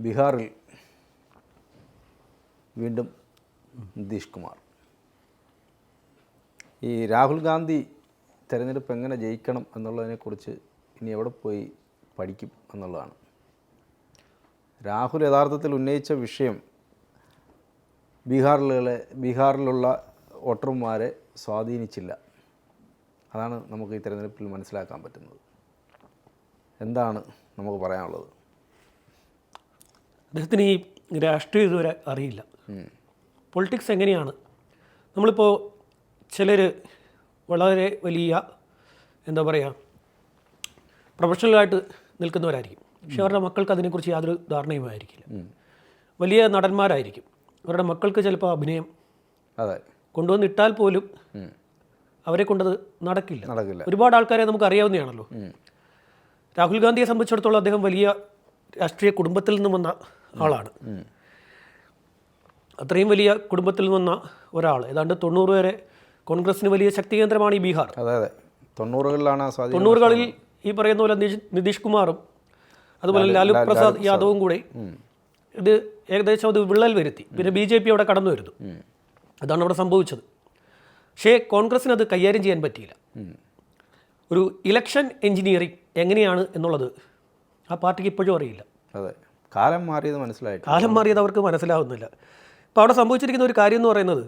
ബീഹാറിൽ വീണ്ടും നിതീഷ് കുമാർ. ഈ രാഹുൽ ഗാന്ധി തിരഞ്ഞെടുപ്പ് എങ്ങനെ ജയിക്കണം എന്നുള്ളതിനെക്കുറിച്ച് ഇനി എവിടെ പോയി പഠിക്കും എന്നുള്ളതാണ്. രാഹുൽ യഥാർത്ഥത്തിൽ ഉന്നയിച്ച വിഷയം ബീഹാറിലെ ബീഹാറിലുള്ള വോട്ടർമാരെ സ്വാധീനിച്ചില്ല. അതാണ് നമുക്ക് ഈ തിരഞ്ഞെടുപ്പിൽ മനസ്സിലാക്കാൻ പറ്റുന്നത്. എന്താണ് നമുക്ക് പറയാനുള്ളത്? അദ്ദേഹത്തിന് ഈ രാഷ്ട്രീയം ഇതുവരെ അറിയില്ല. പൊളിറ്റിക്സ് എങ്ങനെയാണ്? നമ്മളിപ്പോൾ ചിലർ വളരെ വലിയ എന്താ പറയുക പ്രൊഫഷണലായിട്ട് നിൽക്കുന്നവരായിരിക്കും. പക്ഷെ അവരുടെ മക്കൾക്ക് അതിനെക്കുറിച്ച് യാതൊരു ധാരണയുമായിരിക്കില്ല വലിയ നടന്മാരായിരിക്കും. അവരുടെ മക്കൾക്ക് ചിലപ്പോൾ അഭിനയം അതെ. കൊണ്ടുവന്നിട്ടാൽ പോലും അവരെ കൊണ്ടത് നടക്കില്ല. നടക്കില്ല. ഒരുപാട് ആൾക്കാരെ നമുക്ക് അറിയാവുന്നതാണല്ലോ. രാഹുൽ ഗാന്ധിയെ സംബന്ധിച്ചിടത്തോളം അദ്ദേഹം വലിയ രാഷ്ട്രീയ കുടുംബത്തിൽ നിന്ന് വന്ന ആളാണ്. അത്രയും വലിയ കുടുംബത്തിൽ നിന്ന ഒരാൾ ഏതാണ്ട് തൊണ്ണൂറ് വരെ കോൺഗ്രസിന് വലിയ ശക്തി കേന്ദ്രമാണ് ഈ ബീഹാർ. അതെ അതെ. തൊണ്ണൂറുകളിലാണ് തൊണ്ണൂറുകളിൽ ഈ പറയുന്ന പോലെ നിതീഷ് നിതീഷ് കുമാറും അതുപോലെ ലാലു പ്രസാദ് യാദവും കൂടെ ഇത് ഏകദേശം അത് വിള്ളൽ വരുത്തി. പിന്നെ ബി ജെ പി അവിടെ കടന്നു വരുന്നു. അതാണ് അവിടെ സംഭവിച്ചത്. പക്ഷേ കോൺഗ്രസിന് അത് കൈകാര്യം ചെയ്യാൻ പറ്റിയില്ല. ഒരു ഇലക്ഷൻ എഞ്ചിനീയറിംഗ് എങ്ങനെയാണ് എന്നുള്ളത് ആ പാർട്ടിക്ക് ഇപ്പോഴും അറിയില്ല. അതെ. കാലം മാറിയത് മനസ്സിലായിട്ട് കാലം മാറിയത് അവർക്ക് മനസ്സിലാവുന്നില്ല. ഇപ്പോൾ അവിടെ സംഭവിച്ചിരിക്കുന്ന ഒരു കാര്യം എന്ന് പറയുന്നത്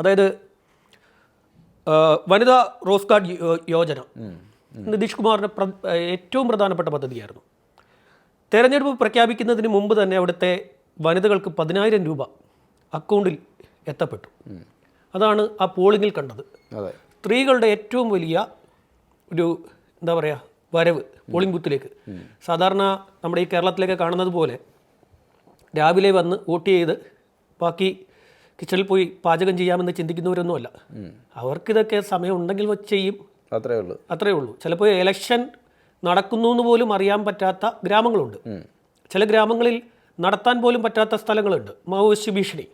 അതായത് വനിതാ റോസ് കാർഡ് യോജന. നിതീഷ് കുമാറിന്റെ ഏറ്റവും പ്രധാനപ്പെട്ട പദ്ധതിയായിരുന്നു. തെരഞ്ഞെടുപ്പ് പ്രഖ്യാപിക്കുന്നതിന് മുമ്പ് തന്നെ അവിടുത്തെ വനിതകൾക്ക് പതിനായിരം രൂപ അക്കൗണ്ടിൽ എത്തപ്പെട്ടു. അതാണ് ആ പോളിങ്ങിൽ കണ്ടത്. സ്ത്രീകളുടെ ഏറ്റവും വലിയ ഒരു എന്താ പറയുക വരവ്. പോളിംഗ് ബൂത്തിലേക്ക്. സാധാരണ നമ്മുടെ ഈ കേരളത്തിലേക്ക് കാണുന്നത് പോലെ രാവിലെ വന്ന് വോട്ട് ചെയ്ത് ബാക്കി കിച്ചണിൽ പോയി പാചകം ചെയ്യാമെന്ന് ചിന്തിക്കുന്നവരൊന്നുമല്ല. അവർക്കിതൊക്കെ സമയം ഉണ്ടെങ്കിൽ വെച്ച് ചെയ്യും. അത്രേ ഉള്ളൂ. അത്രേ ഉള്ളൂ. ചിലപ്പോൾ ഇലക്ഷൻ നടക്കുന്നു എന്ന് പോലും അറിയാൻ പറ്റാത്ത ഗ്രാമങ്ങളുണ്ട്. ചില ഗ്രാമങ്ങളിൽ നടത്താൻ പോലും പറ്റാത്ത സ്ഥലങ്ങളുണ്ട്. മാവോയിസ്റ്റ് ഭീഷണി.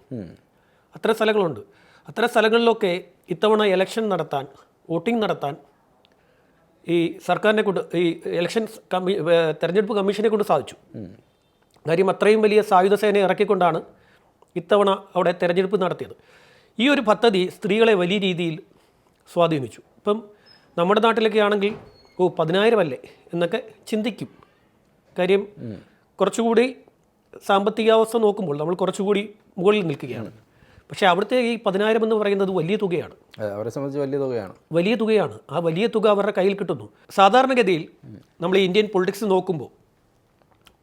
അത്ര സ്ഥലങ്ങളുണ്ട്. അത്ര സ്ഥലങ്ങളിലൊക്കെ ഇത്തവണ ഇലക്ഷൻ നടത്താൻ വോട്ടിംഗ് നടത്താൻ ഈ സർക്കാരിനെ കൊണ്ട് ഈ ഇലക്ഷൻ കമ്മീ തെരഞ്ഞെടുപ്പ് കമ്മീഷനെ കൊണ്ട് സാധിച്ചു. കാര്യം അത്രയും വലിയ സായുധ സേന ഇറക്കിക്കൊണ്ടാണ് ഇത്തവണ അവിടെ തെരഞ്ഞെടുപ്പ് നടത്തിയത്. ഈ ഒരു പദ്ധതി സ്ത്രീകളെ വലിയ രീതിയിൽ സ്വാധീനിച്ചു. ഇപ്പം നമ്മുടെ നാട്ടിലൊക്കെ ആണെങ്കിൽ ഓ പതിനായിരം അല്ലേ എന്നൊക്കെ ചിന്തിക്കും. കാര്യം കുറച്ചുകൂടി സാമ്പത്തികാവസ്ഥ നോക്കുമ്പോൾ നമ്മൾ കുറച്ചുകൂടി മുകളിൽ നിൽക്കുകയാണ്. പക്ഷേ അവിടുത്തെ ഈ പതിനായിരം എന്ന് പറയുന്നത് വലിയ തുകയാണ്. അവരെ സംബന്ധിച്ച് വലിയ തുകയാണ്. വലിയ തുകയാണ്. ആ വലിയ തുക അവരുടെ കയ്യിൽ കിട്ടുന്നു. സാധാരണഗതിയിൽ നമ്മൾ ഇന്ത്യൻ പൊളിറ്റിക്സ് നോക്കുമ്പോൾ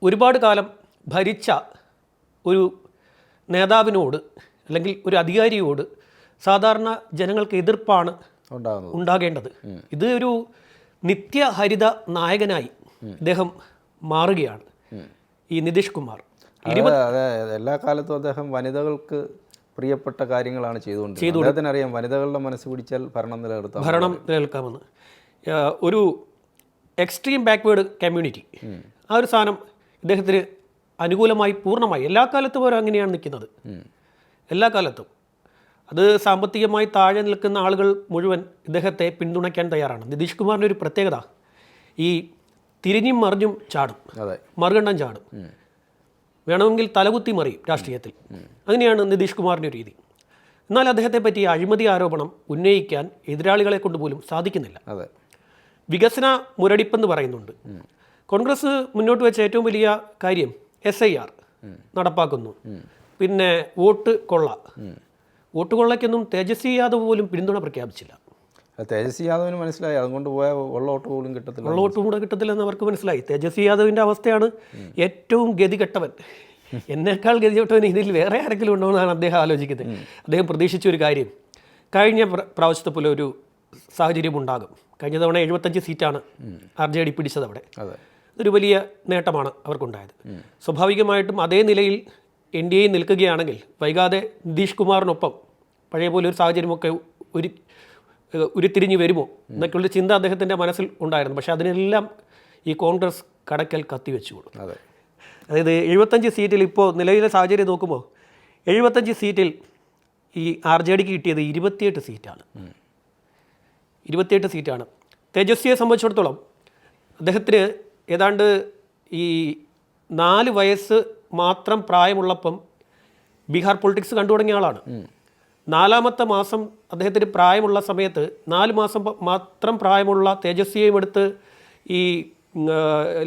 ഒരുപാട് കാലം ഭരിച്ച ഒരു നേതാവിനോട് അല്ലെങ്കിൽ ഒരു അധികാരിയോട് സാധാരണ ജനങ്ങൾക്ക് എതിർപ്പാണ് ഉണ്ടാകേണ്ടത്. ഇത് ഒരു നിത്യഹരിത നായകനായി അദ്ദേഹം മാറുകയാണ് ഈ നിതീഷ് കുമാർ. എല്ലാ കാലത്തും അദ്ദേഹം വനിതകൾക്ക് പ്രിയപ്പെട്ട കാര്യങ്ങളാണ് ചെയ്തുകൊണ്ടിരുന്നത്. അദ്ദേഹത്തിന് അറിയാം വനിതകളുടെ മനസ്സ് പിടിച്ചാൽ ഭരണം നിലനിർത്താം ഭരണം നിലനിൽക്കാമെന്ന്. ഒരു എക്സ്ട്രീം ബാക്ക്വേഡ് കമ്മ്യൂണിറ്റി ആ ഒരു സാധനം ഇദ്ദേഹത്തിന് അനുകൂലമായി പൂർണമായി എല്ലാ കാലത്തും അവർ അങ്ങനെയാണ് നിൽക്കുന്നത്. എല്ലാ കാലത്തും. അത് സാമ്പത്തികമായി താഴെ നിൽക്കുന്ന ആളുകൾ മുഴുവൻ ഇദ്ദേഹത്തെ പിന്തുണയ്ക്കാൻ തയ്യാറാണ്. നിതീഷ് കുമാറിന്റെ ഒരു പ്രത്യേകത. ഈ തിരിഞ്ഞും മറിഞ്ഞും ചാടും. അതെ. മറുകണ്ഠം ചാടും. വേണമെങ്കിൽ തലകുത്തി മറിയും രാഷ്ട്രീയത്തിൽ. അങ്ങനെയാണ് നിതീഷ് കുമാറിന്റെ രീതി. എന്നാൽ അദ്ദേഹത്തെ പറ്റി അഴിമതി ആരോപണം ഉന്നയിക്കാൻ എതിരാളികളെ കൊണ്ട് പോലും സാധിക്കുന്നില്ല. അതെ. വികസന മുരടിപ്പെന്ന് പറയുന്നുണ്ട്. കോൺഗ്രസ് മുന്നോട്ട് വെച്ച ഏറ്റവും വലിയ കാര്യം എസ് ഐ ആർ നടപ്പാക്കുന്നു. പിന്നെ വോട്ട് കൊള്ള. വോട്ട് കൊള്ളയ്ക്കൊന്നും തേജസ്വി യാദവ് പോലും പിന്തുണ പ്രഖ്യാപിച്ചില്ല. തേജസ്വി യാദവിന് മനസ്സിലായി. അതുകൊണ്ട് പോയാൽ വെള്ളോട്ട് പോലും കിട്ടത്തില്ല. വെള്ളോട്ട് കൂടെ കിട്ടത്തില്ലെന്ന് അവർക്ക് മനസ്സിലായി. തേജസ്വി യാദവിന്റെ അവസ്ഥയാണ് ഏറ്റവും ഗതികെട്ടവൻ. എന്നേക്കാൾ ഗതികെട്ടവൻ ഇതിൽ വേറെ ആരെങ്കിലും ഉണ്ടോ എന്നാണ് അദ്ദേഹം ആലോചിക്കുന്നത്. അദ്ദേഹം പ്രതീക്ഷിച്ച ഒരു കാര്യം. കഴിഞ്ഞ പ്രാവശ്യത്തെ പോലെ ഒരു സാഹചര്യം ഉണ്ടാകും. കഴിഞ്ഞ തവണ എഴുപത്തഞ്ച് സീറ്റാണ് ആർ ജെ ഡി പിടിച്ചത് അവിടെ. ഒരു വലിയ നേട്ടമാണ് അവർക്കുണ്ടായത്. സ്വാഭാവികമായിട്ടും അതേ നിലയിൽ എൻ ഡി എ നിൽക്കുകയാണെങ്കിൽ വൈകാതെ നിതീഷ് കുമാറിനൊപ്പം പഴയ പോലെ ഒരു സാഹചര്യമൊക്കെ ഒരു ഉരുത്തിരിഞ്ഞ് വരുമോ? എന്നൊക്കെയുള്ള ചിന്ത അദ്ദേഹത്തിന്റെ മനസ്സിൽ ഉണ്ടായിരുന്നു. പക്ഷേ അതിനെല്ലാം ഈ കോൺഗ്രസ് കടക്കൽ കത്തിവെച്ചു കൊടുത്തു. അതെ. അതായത് എഴുപത്തഞ്ച് സീറ്റിൽ ഇപ്പോൾ നിലവിലെ സാഹചര്യം നോക്കുമ്പോൾ എഴുപത്തഞ്ച് സീറ്റിൽ ഈ ആർ ജെ ഡിക്ക് കിട്ടിയത് ഇരുപത്തിയെട്ട് സീറ്റാണ്. ഇരുപത്തിയെട്ട് സീറ്റാണ്. തേജസ്വിയെ സംബന്ധിച്ചിടത്തോളം അദ്ദേഹത്തിന് ഏതാണ്ട് ഈ നാല് വയസ്സ് മാത്രം പ്രായമുള്ളപ്പം ബീഹാർ പൊളിറ്റിക്സ് കണ്ടു തുടങ്ങിയ ആളാണ് നാലാമത്തെ മാസം അദ്ദേഹത്തിന് പ്രായമുള്ള സമയത്ത് നാല് മാസം മാത്രം പ്രായമുള്ള തേജസ്വിയെയും എടുത്ത് ഈ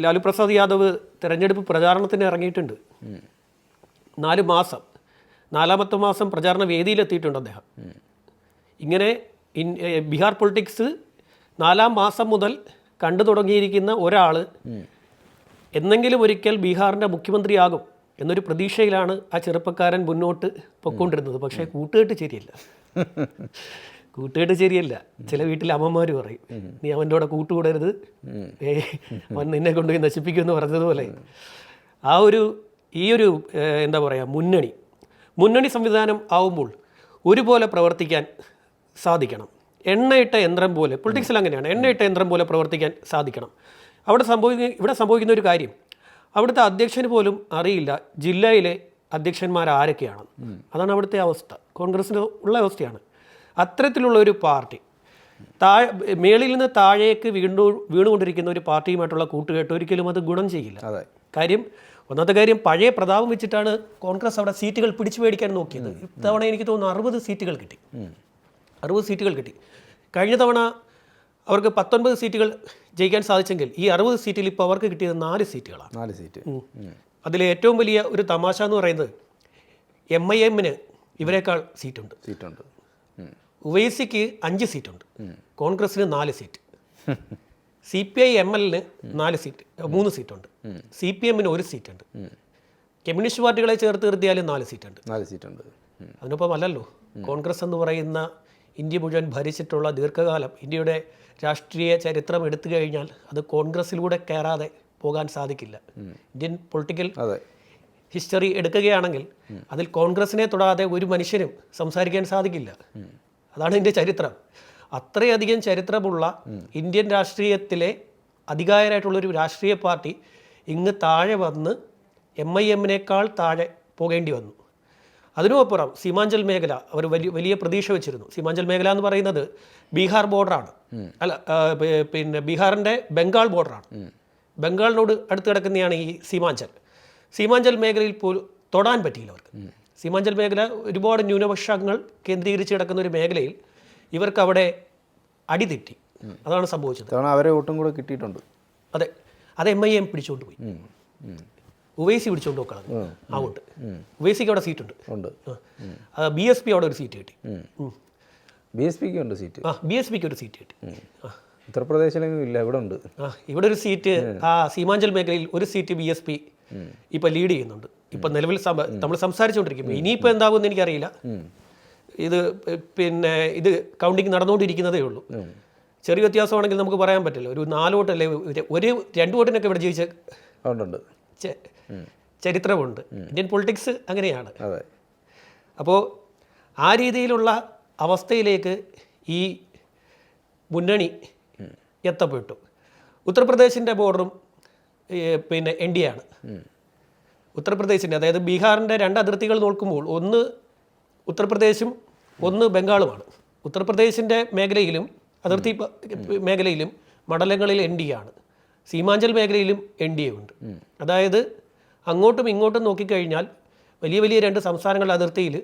ലാലു പ്രസാദ് യാദവ് തിരഞ്ഞെടുപ്പ് പ്രചാരണത്തിന് ഇറങ്ങിയിട്ടുണ്ട്. നാല് മാസം. നാലാമത്തെ മാസം പ്രചാരണ വേദിയിലെത്തിയിട്ടുണ്ട് അദ്ദേഹം. ഇങ്ങനെ ഇൻ ബീഹാർ പൊളിറ്റിക്സ് നാലാം മാസം മുതൽ കണ്ടു തുടങ്ങിയിരിക്കുന്ന ഒരാൾ എന്നെങ്കിലും ഒരിക്കൽ ബീഹാറിന്റെ മുഖ്യമന്ത്രിയാകും. എന്നൊരു പ്രതീക്ഷയിലാണ് ആ ചെറുപ്പക്കാരൻ മുന്നോട്ട് പൊയ്ക്കൊണ്ടിരുന്നത് പക്ഷേ കൂട്ടുകെട്ട് ശരിയല്ല കൂട്ടുകെട്ട് ശരിയല്ല ചില വീട്ടിലെ അമ്മമാർ പറയും നീ അവന്റെ കൂടെ കൂട്ടുകൂടരുത് ഏ അവൻ നിന്നെ കൊണ്ടുപോയി നശിപ്പിക്കുമെന്ന് പറഞ്ഞതുപോലെ. ആ ഒരു ഈ ഒരു എന്താ പറയുക മുന്നണി മുന്നണി സംവിധാനം ആവുമ്പോൾ ഒരുപോലെ പ്രവർത്തിക്കാൻ സാധിക്കണം. എണ്ണയിട്ട യന്ത്രം പോലെ പൊളിറ്റിക്സിൽ അങ്ങനെയാണ്. എണ്ണയിട്ട യന്ത്രം പോലെ പ്രവർത്തിക്കാൻ സാധിക്കണം. അവിടെ സംഭവിക്കുന്ന ഇവിടെ സംഭവിക്കുന്ന ഒരു കാര്യം അവിടുത്തെ അധ്യക്ഷന് പോലും അറിയില്ല ജില്ലയിലെ അധ്യക്ഷന്മാർ ആരൊക്കെയാണ് അതാണ് അവിടുത്തെ അവസ്ഥ. കോൺഗ്രസിന്റെ ഉള്ള അവസ്ഥയാണ്. അത്തരത്തിലുള്ള ഒരു പാർട്ടി താഴെ മേളിൽ നിന്ന് താഴേക്ക് വീണ്ടു വീണുകൊണ്ടിരിക്കുന്ന ഒരു പാർട്ടിയുമായിട്ടുള്ള കൂട്ടുകെട്ട് ഒരിക്കലും അത് ഗുണം ചെയ്യില്ല. അതെ. കാര്യം ഒന്നാമത്തെ കാര്യം പഴയ പ്രതാപം വെച്ചിട്ടാണ് കോൺഗ്രസ് അവിടെ സീറ്റുകൾ പിടിച്ചു മേടിക്കാൻ നോക്കിയത്. ഇത്തവണ എനിക്ക് തോന്നുന്നു അറുപത് സീറ്റുകൾ കിട്ടി. അറുപത് സീറ്റുകൾ കിട്ടി. കഴിഞ്ഞ തവണ അവർക്ക് പത്തൊൻപത് സീറ്റുകൾ ജയിക്കാൻ സാധിച്ചെങ്കിൽ ഈ അറുപത് സീറ്റിൽ ഇപ്പോൾ അവർക്ക് കിട്ടിയത് നാല് സീറ്റുകളാണ്. നാല് സീറ്റ്. അതിലെ ഏറ്റവും വലിയ ഒരു തമാശ എന്ന് പറയുന്നത് എം ഐ എമ്മിന് ഇവരെക്കാൾ സീറ്റുണ്ട്. സീറ്റുണ്ട്. ഉവൈസിക്ക് അഞ്ച് സീറ്റുണ്ട്. കോൺഗ്രസിന് നാല് seat. C P I M എല്ലിന് നാല് സീറ്റ് മൂന്ന് സീറ്റുണ്ട്. സി പി എമ്മിന് ഒരു സീറ്റുണ്ട്. കമ്മ്യൂണിസ്റ്റ് പാർട്ടികളെ ചേർത്ത് നിർത്തിയാലും നാല് സീറ്റുണ്ട്. നാല് സീറ്റുണ്ട്. അതിനൊപ്പം അല്ലല്ലോ കോൺഗ്രസ് എന്ന് പറയുന്ന ഇന്ത്യ മുഴുവൻ ഭരിച്ചിട്ടുള്ള ദീർഘകാലം ഇന്ത്യയുടെ രാഷ്ട്രീയ ചരിത്രം എടുത്തു കഴിഞ്ഞാൽ അത് കോൺഗ്രസ്സിലൂടെ കയറാതെ പോകാൻ സാധിക്കില്ല. ഇന്ത്യൻ പൊളിറ്റിക്കൽ ഹിസ്റ്ററി എടുക്കുകയാണെങ്കിൽ അതിൽ കോൺഗ്രസിനെ തൊടാതെ ഒരു മനുഷ്യനും സംസാരിക്കാൻ സാധിക്കില്ല. അതാണ് ഇതിന്റെ ചരിത്രം. അത്രയധികം ചരിത്രമുള്ള ഇന്ത്യൻ രാഷ്ട്രീയത്തിലെ അധികാരമായിട്ടുള്ളൊരു രാഷ്ട്രീയ പാർട്ടി ഇങ്ങ് താഴെ വന്ന് എം ഐ എമ്മിനേക്കാൾ താഴെ പോകേണ്ടി വന്നു. അതിനുമപ്പുറം സീമാഞ്ചൽ മേഖല അവർ വലിയ വലിയ പ്രതീക്ഷ വെച്ചിരുന്നു. സീമാഞ്ചൽ മേഖല എന്ന് പറയുന്നത് ബീഹാർ ബോർഡറാണ്. അല്ല പിന്നെ ബീഹാറിന്റെ ബംഗാൾ ബോർഡറാണ്. ബംഗാളിനോട് അടുത്ത് കിടക്കുന്നതാണ് ഈ സീമാഞ്ചൽ. സീമാഞ്ചൽ മേഖലയിൽ പോലും തൊടാൻ പറ്റിയില്ല അവർക്ക്. സീമാഞ്ചൽ മേഖല ഒരുപാട് ന്യൂനപക്ഷങ്ങൾ കേന്ദ്രീകരിച്ച് കിടക്കുന്ന ഒരു മേഖലയിൽ ഇവർക്ക് അവിടെ അടിതെറ്റി അതാണ് സംഭവിച്ചത്. അവരെ ഒട്ടും കൂടെ കിട്ടിയിട്ടുണ്ട്. അതെ അത് എം ഐ എം പിടിച്ചുകൊണ്ട് പോയി. ഉം. ഉം. ഉവൈസി പിടിച്ചുകൊണ്ട് നോക്കണം അങ്ങോട്ട് ഉവൈസിക്ക് അവിടെ സീറ്റ് ഉണ്ട്. ബി എസ് പി അവിടെ ഒരു സീറ്റ് കിട്ടി. ബി എസ് പിക്ക് ഉണ്ട് സീറ്റ് ആ ബി എസ് പിക്ക് ഒരു സീറ്റ് കിട്ടി. ഉത്തർപ്രദേശിലെങ്കിലും ഇല്ല ഇവിടെ ഉണ്ട്. ആ ഇവിടെ ഒരു സീറ്റ് ആ സീമാഞ്ചൽ മേഖലയിൽ ഒരു സീറ്റ് ബി എസ് പി ഇപ്പൊ ലീഡ് ചെയ്യുന്നുണ്ട്. ഇപ്പൊ നിലവിൽ നമ്മൾ സംസാരിച്ചുകൊണ്ടിരിക്കും ഇനിയിപ്പോൾ എന്താകുമെന്ന് എനിക്കറിയില്ല. ഇത് പിന്നെ ഇത് കൗണ്ടിങ് നടന്നുകൊണ്ടിരിക്കുന്നതേ ഉള്ളൂ. ചെറിയ വ്യത്യാസമാണെങ്കിൽ നമുക്ക് പറയാൻ പറ്റില്ല. ഒരു നാല് വോട്ടല്ലേ ഒരു- ഒരു രണ്ട് വോട്ടിനൊക്കെ ഇവിടെ ജയിച്ച ഉണ്ട് ചരിത്രമുണ്ട്. ഇന്ത്യൻ പൊളിറ്റിക്സ് അങ്ങനെയാണ്. അപ്പോൾ ആ രീതിയിലുള്ള അവസ്ഥയിലേക്ക് ഈ മുന്നണി എത്തപ്പെട്ടു. ഉത്തർപ്രദേശിന്റെ ബോർഡറും പിന്നെ എൻ ഡി ആണ് ഉത്തർപ്രദേശിന്റെ അതായത് ബീഹാറിന്റെ രണ്ട് അതിർത്തികൾ നോക്കുമ്പോൾ ഒന്ന് ഉത്തർപ്രദേശും ഒന്ന് ബംഗാളുമാണ്. ഉത്തർപ്രദേശിന്റെ മേഖലയിലും അതിർത്തി മേഖലയിലും മണ്ഡലങ്ങളിൽ എൻ ഡി ആണ്. സീമാഞ്ചൽ മേഖലയിലും എൻ ഡി എ ഉണ്ട്. അതായത് അങ്ങോട്ടും ഇങ്ങോട്ടും നോക്കിക്കഴിഞ്ഞാൽ വലിയ വലിയ രണ്ട് സംസ്ഥാനങ്ങളുടെ അതിർത്തിയിൽ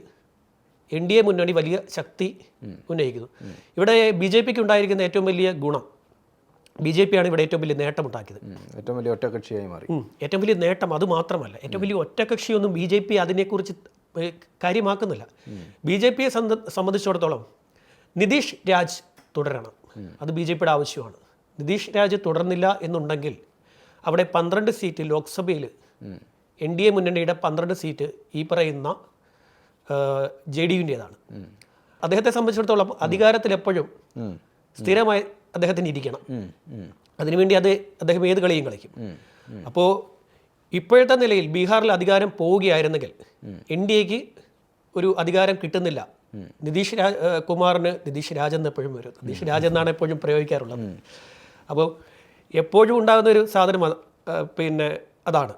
എൻ ഡി എ മുന്നണി വലിയ ശക്തി ഉന്നയിക്കുന്നു. ഇവിടെ ബി ജെ പിക്ക് ഉണ്ടായിരിക്കുന്ന ഏറ്റവും വലിയ ഗുണം ബി ജെ പിയാണ് ഇവിടെ ഏറ്റവും വലിയ നേട്ടമുണ്ടാക്കിയത്. ഉണ്ടാക്കിയത് ഏറ്റവും വലിയ ഒറ്റകക്ഷിയായി മാറി. ഏറ്റവും വലിയ നേട്ടം അത് മാത്രമല്ല ഏറ്റവും വലിയ ഒറ്റകക്ഷിയൊന്നും ബി ജെ പി അതിനെക്കുറിച്ച് കാര്യമാക്കുന്നില്ല. ബി ജെ പിയെ സംബന്ധിച്ചിടത്തോളം നിതീഷ് രാജ് തുടരണം. അത് ബി ജെ പിയുടെ ആവശ്യമാണ്. നിതീഷ് രാജ് തുടർന്നില്ല എന്നുണ്ടെങ്കിൽ അവിടെ പന്ത്രണ്ട് സീറ്റ് ലോക്സഭയിൽ എൻ ഡി എ മുന്നണിയുടെ പന്ത്രണ്ട് സീറ്റ് ഈ പറയുന്ന ജെ ഡി യുവിന്റെതാണ്. അദ്ദേഹത്തെ സംബന്ധിച്ചിടത്തോളം അധികാരത്തിൽ എപ്പോഴും സ്ഥിരമായി അദ്ദേഹത്തിന് ഇരിക്കണം. അതിനുവേണ്ടി അത് അദ്ദേഹം ഏത് കളിയും കളിക്കും. അപ്പോൾ ഇപ്പോഴത്തെ നിലയിൽ ബീഹാറിൽ അധികാരം പോവുകയായിരുന്നെങ്കിൽ എൻ ഡി എക്ക് ഒരു അധികാരം കിട്ടുന്നില്ല. നിതീഷ് രാജ് കുമാറിന് നിതീഷ് രാജ് എന്ന് എപ്പോഴും വരും. നിതീഷ് രാജ് എന്നാണ് എപ്പോഴും പ്രയോഗിക്കാറുള്ളത്. അപ്പോൾ എപ്പോഴും ഉണ്ടാകുന്ന ഒരു സാധനം പിന്നെ അതാണ്.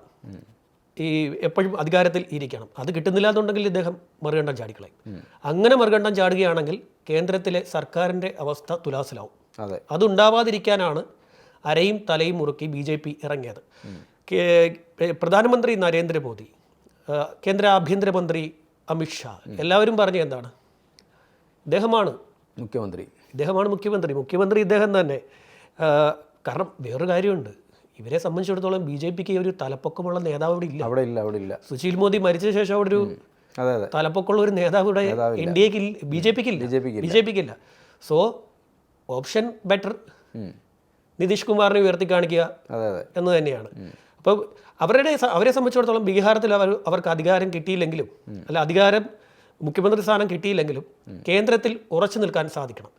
ഈ എപ്പോഴും അധികാരത്തിൽ ഇരിക്കണം. അത് കിട്ടുന്നില്ല എന്നുണ്ടെങ്കിൽ ഇദ്ദേഹം മറുകണ്ഠം ചാടിക്കളയും. അങ്ങനെ മറുകണ്ഠം ചാടുകയാണെങ്കിൽ കേന്ദ്രത്തിലെ സർക്കാരിന്റെ അവസ്ഥ തുലാസിലാവും. അതെ. അതുണ്ടാവാതിരിക്കാനാണ് അരയും തലയും മുറുക്കി ബി ജെ പി ഇറങ്ങിയത്. പ്രധാനമന്ത്രി നരേന്ദ്രമോദി കേന്ദ്ര ആഭ്യന്തരമന്ത്രി അമിത്ഷാ എല്ലാവരും പറഞ്ഞ എന്താണ്? ഇദ്ദേഹമാണ് മുഖ്യമന്ത്രി. ഇദ്ദേഹമാണ് മുഖ്യമന്ത്രി. മുഖ്യമന്ത്രി ഇദ്ദേഹം തന്നെ. കാരണം വേറൊരു കാര്യമുണ്ട്. ഇവരെ സംബന്ധിച്ചിടത്തോളം ബി ജെ പിക്ക് ഒരു തലപ്പൊക്കമുള്ള നേതാവ് ഇവിടെ ഇല്ല. അവിടെ ഇല്ല അവിടെ ഇല്ല. സുശീൽ മോദി മരിച്ച ശേഷം അവിടെ ഒരു തലപ്പൊക്കമുള്ള ഒരു നേതാവ് ഇവിടെ എൻ ഡി എക്ക് ബി ജെ പിക്ക് ഇല്ല ബി ജെ പിക്ക് ഇല്ല സോ ഓപ്ഷൻ ബെറ്റർ. നിതീഷ് കുമാറിനെ ഉയർത്തി കാണിക്കുക എന്ന് തന്നെയാണ്. അപ്പോൾ അവരുടെ അവരെ സംബന്ധിച്ചിടത്തോളം ബീഹാറിൽ അവർ അവർക്ക് അധികാരം കിട്ടിയില്ലെങ്കിലും അല്ല അധികാരം മുഖ്യമന്ത്രി സ്ഥാനം കിട്ടിയില്ലെങ്കിലും കേന്ദ്രത്തിൽ ഉറച്ചു നിൽക്കാൻ സാധിക്കണം.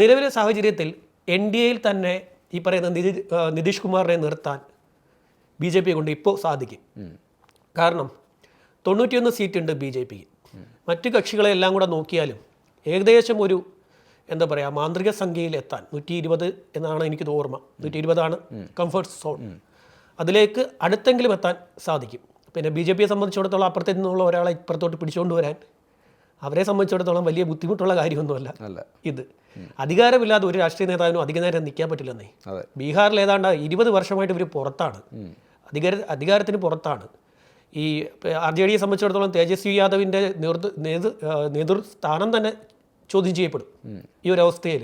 നിലവിലെ സാഹചര്യത്തിൽ എൻ ഡി എയിൽ തന്നെ ഈ പറയുന്ന നിതി നിതീഷ് കുമാറിനെ നിർത്താൻ ബി ജെ പി കൊണ്ട് ഇപ്പോൾ സാധിക്കും. കാരണം തൊണ്ണൂറ്റിയൊന്ന് സീറ്റുണ്ട് ബി ജെ പിക്ക് മറ്റു കക്ഷികളെ എല്ലാം കൂടെ നോക്കിയാലും ഏകദേശം ഒരു എന്താ പറയുക മാന്ത്രിക സംഖ്യയിൽ എത്താൻ നൂറ്റി ഇരുപത് എന്നാണ് എനിക്ക് ഓർമ്മ. നൂറ്റി ഇരുപതാണ് കംഫർട്ട് സോൺ അതിലേക്ക് അടുത്തെങ്കിലും എത്താൻ സാധിക്കും. പിന്നെ ബി ജെ പിയെ സംബന്ധിച്ചിടത്തോളം അപ്പുറത്തു നിന്നുള്ള ഒരാളെ ഇപ്പുറത്തോട്ട് പിടിച്ചുകൊണ്ട് വരാൻ അവരെ സംബന്ധിച്ചിടത്തോളം വലിയ ബുദ്ധിമുട്ടുള്ള കാര്യമൊന്നുമല്ല ഇത്. അധികാരമില്ലാതെ ഒരു രാഷ്ട്രീയ നേതാവിനും അധിക നേരം നിൽക്കാൻ പറ്റില്ലെന്നേ. ബീഹാറിൽ ഏതാണ്ട് ഇരുപത് വർഷമായിട്ട് ഇവർ പുറത്താണ്. അധികാര അധികാരത്തിന് പുറത്താണ്. ഈ ആർ ജെ ഡിയെ സംബന്ധിച്ചിടത്തോളം തേജസ്വി യാദവിന്റെ നേതൃ നേതൃസ്ഥാനം തന്നെ ചോദ്യം ചെയ്യപ്പെടും ഈ ഒരു അവസ്ഥയിൽ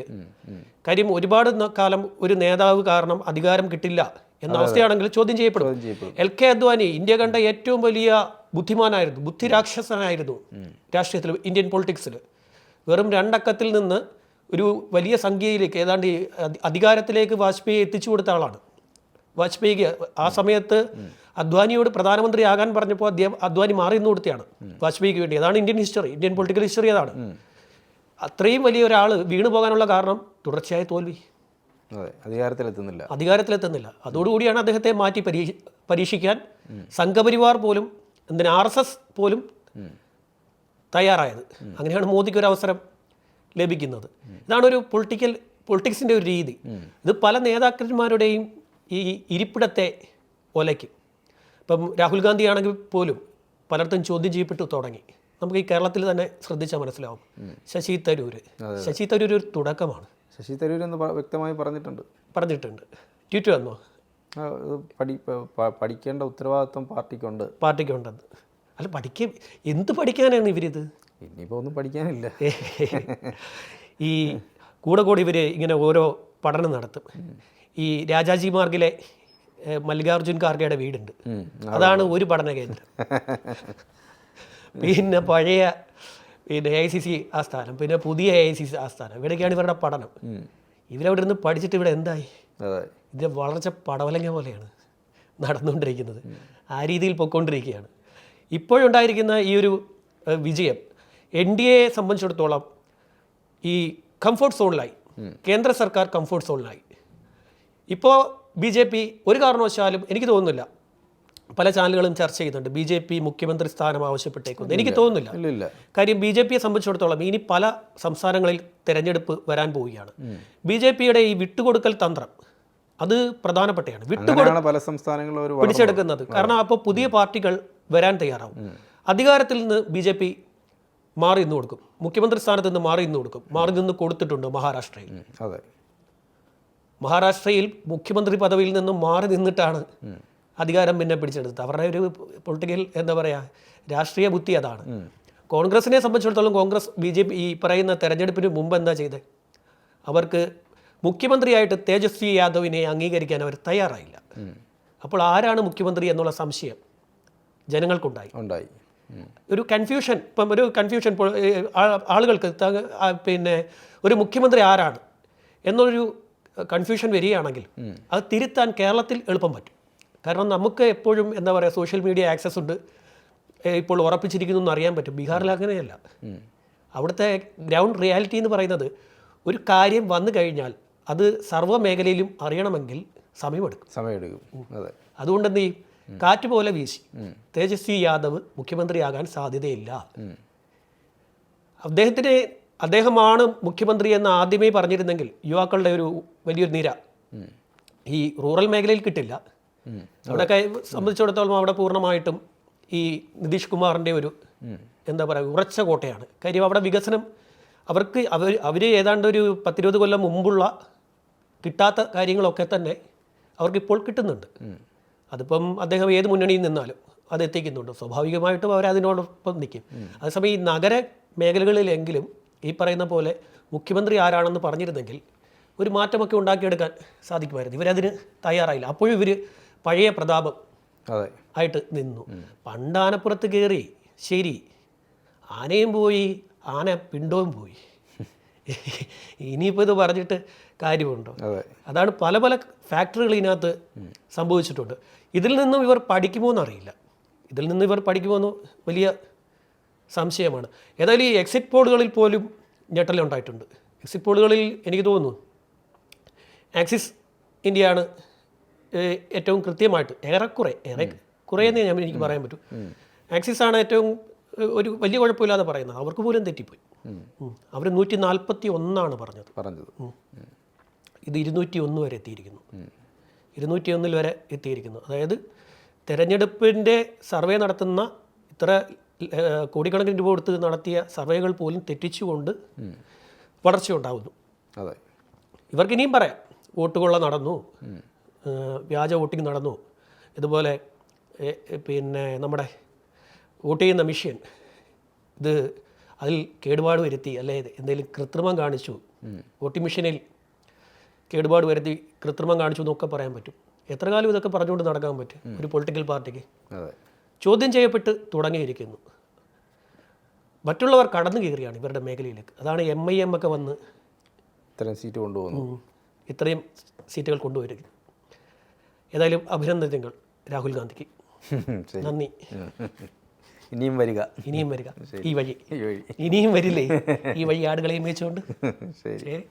കാര്യം ഒരുപാട് കാലം ഒരു നേതാവ് കാരണം അധികാരം കിട്ടില്ല എന്ന അവസ്ഥയാണെങ്കിൽ ചോദ്യം ചെയ്യപ്പെടും. എൽ കെ അദ്വാനി ഇന്ത്യ കണ്ട ഏറ്റവും വലിയ ബുദ്ധിമാനായിരുന്നു ബുദ്ധിരാക്ഷസനായിരുന്നു രാഷ്ട്രീയത്തിൽ ഇന്ത്യൻ പൊളിറ്റിക്സിൽ വെറും രണ്ടക്കത്തിൽ നിന്ന് ഒരു വലിയ സംഖ്യയിലേക്ക് ഏതാണ്ട് അധികാരത്തിലേക്ക് വാജ്പേയി എത്തിച്ചു കൊടുത്ത ആളാണ്. വാജ്പേയിക്ക് ആ സമയത്ത് അദ്വാനിയോട് പ്രധാനമന്ത്രി ആകാൻ പറഞ്ഞപ്പോൾ അദ്ദേഹം അദ്വാനി മാറി നിന്ന് കൊടുത്തിയാണ് വാജ്പേയിക്ക് വേണ്ടി. അതാണ് Indian history Indian political history അതാണ്. അത്രയും വലിയ ഒരാൾ വീണു പോകാനുള്ള കാരണം തുടർച്ചയായ തോൽവി. അധികാരത്തിലെത്തുന്നില്ല. അധികാരത്തിലെത്തുന്നില്ല. അതോടുകൂടിയാണ് അദ്ദേഹത്തെ മാറ്റി പരീക്ഷ പരീക്ഷിക്കാൻ സംഘപരിവാർ പോലും എന്തിന് ആർ എസ് എസ് പോലും തയ്യാറായത്. അങ്ങനെയാണ് മോദിക്ക് ഒരു അവസരം ലഭിക്കുന്നത്. ഇതാണ് ഒരു പൊളിറ്റിക്കൽ പൊളിറ്റിക്സിന്റെ ഒരു രീതി. ഇത് പല നേതാക്കന്മാരുടെയും ഈ ഇരിപ്പിടത്തെ ഒലയ്ക്കും. ഇപ്പം രാഹുൽ ഗാന്ധി ആണെങ്കിൽ പോലും പലർത്തും ചോദ്യം ചെയ്യപ്പെട്ടു തുടങ്ങി. നമുക്ക് ഈ കേരളത്തിൽ തന്നെ ശ്രദ്ധിച്ചാൽ മനസ്സിലാവും. ശശി തരൂർ ശശി തരൂർ ഒരു തുടക്കമാണ്. ശശി തരൂർ എന്ന് വ്യക്തമായി പറഞ്ഞിട്ടുണ്ട്. പറഞ്ഞിട്ടുണ്ട്. ട്വീറ്റ് വന്നോ? പഠി പഠിക്കേണ്ട ഉത്തരവാദിത്വം പാർട്ടിക്കുണ്ട്. പാർട്ടിക്കുണ്ടെന്ന്. അല്ല പഠിക്ക എന്ത് പഠിക്കാനാണ് ഇവരിത്? ഇനിയിപ്പോൾ ഒന്നും പഠിക്കാനില്ല. ഈ കൂടെ കൂടി ഇവർ ഇങ്ങനെ ഓരോ പഠനം നടത്തും. ഈ രാജാജി മാർഗിലെ മല്ലികാർജുൻ ഖാർഗെയുടെ വീടുണ്ട്. അതാണ്. ഒരു പഠന കേന്ദ്രം. പിന്നെ പഴയ പിന്നെ എ ഐ സി സി ആസ്ഥാനം പിന്നെ പുതിയ എ ഐ സി സി ആസ്ഥാനം ഇവിടെയൊക്കെയാണ് ഇവരുടെ പഠനം. ഇവരവിടെ നിന്ന് പഠിച്ചിട്ട് ഇവിടെ എന്തായി? ഇത് വളർച്ച പടവലങ്ങ പോലെയാണ് നടന്നുകൊണ്ടിരിക്കുന്നത്. ആ രീതിയിൽ പൊയ്ക്കൊണ്ടിരിക്കുകയാണ് ഇപ്പോഴുണ്ടായിരിക്കുന്ന ഈ ഒരു വിജയം എൻ ഡി എയെ സംബന്ധിച്ചിടത്തോളം ഈ കംഫോർട്ട് സോണിലായി കേന്ദ്ര സർക്കാർ കംഫോർട്ട് സോണിലായി ഇപ്പോൾ ബി ജെ പി ഒരു കാരണവശാലും എനിക്ക് തോന്നുന്നില്ല. പല ചാനലുകളും ചർച്ച ചെയ്യുന്നുണ്ട്. ബി ജെ പി മുഖ്യമന്ത്രി സ്ഥാനം ആവശ്യപ്പെട്ടേക്കുന്നു എനിക്ക് തോന്നുന്നില്ല. കാര്യം ബി ജെ പിയെ സംബന്ധിച്ചിടത്തോളം ഇനി പല സംസ്ഥാനങ്ങളിൽ തെരഞ്ഞെടുപ്പ് വരാൻ പോവുകയാണ്. ബി ജെ പിയുടെ ഈ വിട്ടുകൊടുക്കൽ തന്ത്രം അത് പ്രധാനപ്പെട്ടതാണ് വിട്ടു അങ്ങനെയാണ് പല സംസ്ഥാനങ്ങളും പിടിച്ചെടുക്കുന്നത്. കാരണം അപ്പോൾ പുതിയ പാർട്ടികൾ വരാൻ തയ്യാറാവും. അധികാരത്തിൽ നിന്ന് ബി ജെ പി മാറി നിന്ന് കൊടുക്കും. മുഖ്യമന്ത്രി സ്ഥാനത്ത് നിന്ന് മാറി നിന്ന് കൊടുക്കും. മാറി നിന്ന് കൊടുത്തിട്ടുണ്ട് മഹാരാഷ്ട്രയിൽ. അതെ. മഹാരാഷ്ട്രയിൽ മുഖ്യമന്ത്രി പദവിയിൽ നിന്നും മാറി നിന്നിട്ടാണ് അധികാരം പിന്നെ പിടിച്ചെടുത്തത്. അവരുടെ ഒരു പൊളിറ്റിക്കൽ എന്താ പറയുക രാഷ്ട്രീയ ബുദ്ധി അതാണ്. കോൺഗ്രസിനെ സംബന്ധിച്ചിടത്തോളം കോൺഗ്രസ് ബി ജെ പി ഈ പറയുന്ന തെരഞ്ഞെടുപ്പിന് മുമ്പ് എന്താ ചെയ്തത് അവർക്ക് മുഖ്യമന്ത്രിയായിട്ട് തേജസ്വി യാദവിനെ അംഗീകരിക്കാൻ അവർ തയ്യാറായില്ല. അപ്പോൾ ആരാണ് മുഖ്യമന്ത്രി എന്നുള്ള സംശയം ജനങ്ങൾക്കുണ്ടായി. ഉണ്ടായി. ഒരു കൺഫ്യൂഷൻ ഇപ്പം ഒരു കൺഫ്യൂഷൻ ആളുകൾക്ക് പിന്നെ ഒരു മുഖ്യമന്ത്രി ആരാണ് എന്നൊരു കൺഫ്യൂഷൻ വരികയാണെങ്കിൽ അത് തിരുത്താൻ കേരളത്തിൽ എളുപ്പം പറ്റും. കാരണം നമുക്ക് എപ്പോഴും എന്താ പറയുക സോഷ്യൽ മീഡിയ ആക്സസ് ഉണ്ട്. ഇപ്പോൾ ഉറപ്പിച്ചിരിക്കുന്നു എന്ന് അറിയാൻ പറ്റും. ബീഹാറിൽ അങ്ങനെയല്ല. അവിടുത്തെ ഗ്രൗണ്ട് റിയാലിറ്റി എന്ന് പറയുന്നത് ഒരു കാര്യം വന്നു കഴിഞ്ഞാൽ അത് സർവ മേഖലയിലും അറിയണമെങ്കിൽ സമയമെടുക്കും. സമയമെടുക്കും. അതെ. അതുകൊണ്ട് എന്ത് ചെയ്യും? കാറ്റ് പോലെ വീശി. തേജസ്വി യാദവ് മുഖ്യമന്ത്രിയാകാൻ സാധ്യതയില്ല. അദ്ദേഹത്തിന് അദ്ദേഹമാണ് മുഖ്യമന്ത്രി എന്ന് ആദ്യമേ പറഞ്ഞിരുന്നെങ്കിൽ യുവാക്കളുടെ ഒരു വലിയൊരു നിര ഈ റൂറൽ മേഖലയിൽ കിട്ടില്ല. അവിടെയൊക്കെ സംബന്ധിച്ചിടത്തോളം അവിടെ പൂർണമായിട്ടും ഈ നിതീഷ് കുമാറിന്റെ ഒരു എന്താ പറയുക ഉറച്ച കോട്ടയാണ്. കാര്യം അവിടെ വികസനം അവർക്ക് അവർ അവർ ഏതാണ്ട് ഒരു പത്തിരുപത് കൊല്ലം മുമ്പുള്ള കിട്ടാത്ത കാര്യങ്ങളൊക്കെ തന്നെ അവർക്കിപ്പോൾ കിട്ടുന്നുണ്ട്. അതിപ്പം അദ്ദേഹം ഏത് മുന്നണിയിൽ നിന്നാലും അത് എത്തിക്കുന്നുണ്ട്. സ്വാഭാവികമായിട്ടും അവർ അതിനോടൊപ്പം നിൽക്കും അതേസമയം ഈ നഗര മേഖലകളിലെങ്കിലും ഈ പറയുന്ന പോലെ മുഖ്യമന്ത്രി ആരാണെന്ന് പറഞ്ഞിരുന്നെങ്കിൽ ഒരു മാറ്റമൊക്കെ ഉണ്ടാക്കിയെടുക്കാൻ സാധിക്കുമായിരുന്നു. ഇവരതിന് തയ്യാറായില്ല. അപ്പോഴും ഇവർ പഴയ പ്രതാപം ആയിട്ട് നിന്നു. പണ്ടാനപ്പുറത്ത് കയറി ശരി ആനയും പോയി ആന പിണ്ടവും പോയി. ഇനിയിപ്പോൾ ഇത് പറഞ്ഞിട്ട് കാര്യമുണ്ടോ? അതെ. അതാണ് പല പല ഫാക്ടറികൾ ഇതിനകത്ത് സംഭവിച്ചിട്ടുണ്ട്. ഇതിൽ നിന്നും ഇവർ പഠിക്കുമോ എന്നറിയില്ല ഇതിൽ നിന്ന് ഇവർ പഠിക്കുമോ വലിയ സംശയമാണ്. ഏതായാലും ഈ എക്സിറ്റ് പോളുകളിൽ പോലും ഞെട്ടലുണ്ടായിട്ടുണ്ട് എക്സിറ്റ് പോളുകളിൽ എനിക്ക് തോന്നുന്നു ആക്സിസ് ഇന്ത്യയാണ് ഏറ്റവും കൃത്യമായിട്ട് ഏറെക്കുറെ ഏറെ കുറേ എന്നേ ഞാൻ എനിക്ക് പറയാൻ പറ്റൂ. ആക്സിസ് ആണ് ഏറ്റവും ഒരു വലിയ കുഴപ്പമില്ലാതെ പറയുന്നത്. അവർക്ക് പോലും തെറ്റിപ്പോയി. അവർ നൂറ്റി നാൽപ്പത്തി ഒന്നാണ് പറഞ്ഞത്. പറഞ്ഞത്. ഇത് ഇരുന്നൂറ്റി ഒന്ന് വരെ എത്തിയിരിക്കുന്നു. ഇരുന്നൂറ്റി ഒന്നിൽ വരെ എത്തിയിരിക്കുന്നു. അതായത് തെരഞ്ഞെടുപ്പിന്റെ സർവേ നടത്തുന്ന ഇത്ര കോടിക്കണക്കിന് രൂപ കൊടുത്ത് നടത്തിയ സർവേകൾ പോലും തെറ്റിച്ചുകൊണ്ട് വളർച്ച ഉണ്ടാകുന്നു അതെ. ഇവർക്ക് ഇനിയും പറയാം. വോട്ട് കൊള്ള നടന്നു. വ്യാജ വോട്ടിംഗ് നടന്നു. ഇതുപോലെ പിന്നെ നമ്മുടെ വോട്ട് ചെയ്യുന്ന മിഷ്യൻ ഇത് അതിൽ കേടുപാട് വരുത്തി അല്ലെ എന്തെങ്കിലും കൃത്രിമം കാണിച്ചു. വോട്ടിംഗ് മെഷീനിൽ കേടുപാട് വരുത്തി കൃത്രിമം കാണിച്ചു എന്നൊക്കെ പറയാൻ പറ്റും. എത്ര കാലം ഇതൊക്കെ പറഞ്ഞുകൊണ്ട് നടക്കാൻ പറ്റും ഒരു പൊളിറ്റിക്കൽ പാർട്ടിക്ക്? ചോദ്യം ചെയ്യപ്പെട്ട് തുടങ്ങിയിരിക്കുന്നു. മറ്റുള്ളവർ കടന്നു കയറിയാണ് ഇവരുടെ മേഖലയിലേക്ക്. അതാണ് എം ഐ എം ഒക്കെ വന്ന് ഇത്രയും സീറ്റ് കൊണ്ടുപോകുന്നു ഇത്രയും സീറ്റുകൾ കൊണ്ടുവരിക ഏതായാലും അഭിനന്ദനങ്ങൾ രാഹുൽ ഗാന്ധിക്ക്. നന്ദി. ഇനിയും വരിക. ഇനിയും വരിക. ഈ വഴി. ഇനിയും വരില്ലേ? ഈ വഴി ആടുകളെയും വെച്ചുകൊണ്ട് ശരി.